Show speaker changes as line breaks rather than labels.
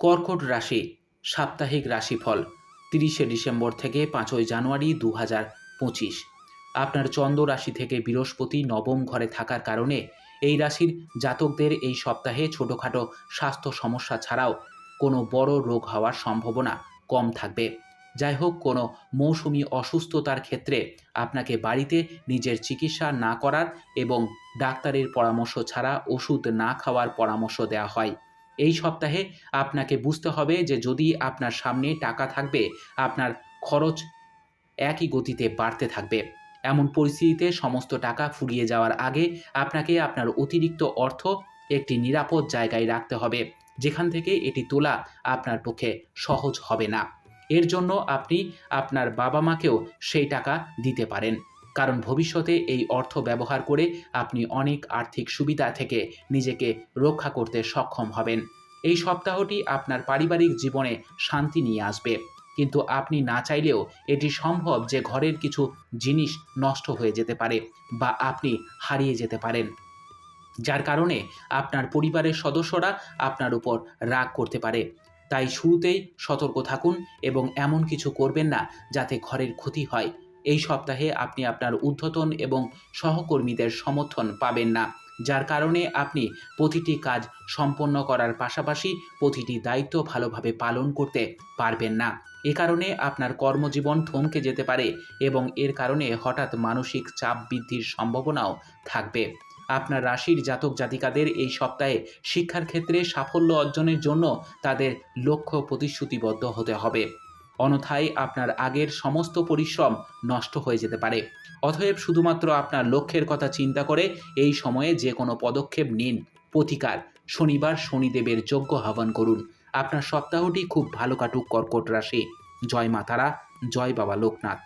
কর্কট রাশি, সাপ্তাহিক রাশিফল, তিরিশে ডিসেম্বর থেকে পাঁচই জানুয়ারি দু হাজার পঁচিশ। আপনার চন্দ্র রাশি থেকে বৃহস্পতি নবম ঘরে থাকার কারণে এই রাশির জাতকদের এই সপ্তাহে ছোটোখাটো স্বাস্থ্য সমস্যা ছাড়াও কোনো বড় রোগ হওয়ার সম্ভাবনা কম থাকবে। যাই হোক, কোনো মৌসুমি অসুস্থতার ক্ষেত্রে আপনাকে বাড়িতে নিজের চিকিৎসা না করার এবং ডাক্তারের পরামর্শ ছাড়া ওষুধ না খাওয়ার পরামর্শ দেওয়া হয়। এই সপ্তাহে আপনাকে বুঝতে হবে যে যদি আপনার সামনে টাকা থাকবে, আপনার খরচ একই গতিতে বাড়তে থাকবে। এমন পরিস্থিতিতে সমস্ত টাকা ফুরিয়ে যাওয়ার আগে আপনাকে আপনার অতিরিক্ত অর্থ একটি নিরাপদ জায়গায় রাখতে হবে, যেখান থেকে এটি তোলা আপনার পক্ষে সহজ হবে না। এর জন্য আপনি আপনার বাবা মাকেও সেই টাকা দিতে পারেন। কারণ ভবিষ্যতে এই অর্থ ব্যবহার করে আপনি অনেক আর্থিক সুবিধা থেকে নিজেকে রক্ষা করতে সক্ষম হবেন। এই সপ্তাহটি আপনার পারিবারিক জীবনে শান্তি নিয়ে আসবে। কিন্তু আপনি না চাইলেও এটি সম্ভব যে ঘরের কিছু জিনিস নষ্ট হয়ে যেতে পারে বা আপনি হারিয়ে যেতে পারেন। যার কারণে আপনার পরিবারের সদস্যরা আপনার উপর রাগ করতে পারে। তাই শুরুতেই সতর্ক থাকুন এবং এমন কিছু করবেন না যাতে ঘরের ক্ষতি হয়। এই সপ্তাহে আপনি আপনার ঊর্ধ্বতন এবং সহকর্মীদের সমর্থন পাবেন না, যার কারণে আপনি প্রতিটি কাজ সম্পন্ন করার পাশাপাশি প্রতিটি দায়িত্ব ভালোভাবে পালন করতে পারবেন না। এ কারণে আপনার কর্মজীবন থমকে যেতে পারে এবং এর কারণে হঠাৎ মানসিক চাপ বৃদ্ধির সম্ভাবনাও থাকবে। আপনার রাশির জাতক জাতিকাদের এই সপ্তাহে শিক্ষার ক্ষেত্রে সাফল্য অর্জনের জন্য তাদের লক্ষ্য প্রতিশ্রুতিবদ্ধ হতে হবে। অন্যথায় আপনার আগের সমস্ত পরিশ্রম নষ্ট হয়ে যেতে পারে। অতএব শুধুমাত্র আপনার লক্ষ্যের কথা চিন্তা করে এই সময়ে যে কোনো পদক্ষেপ নিন। প্রতিকার, শনিবার শনিদেবের যোগ্য আহ্বান করুন। আপনার সপ্তাহটি খুব ভালো কাটুক কর্কট রাশি। জয় মাতারা, জয় বাবা লোকনাথ।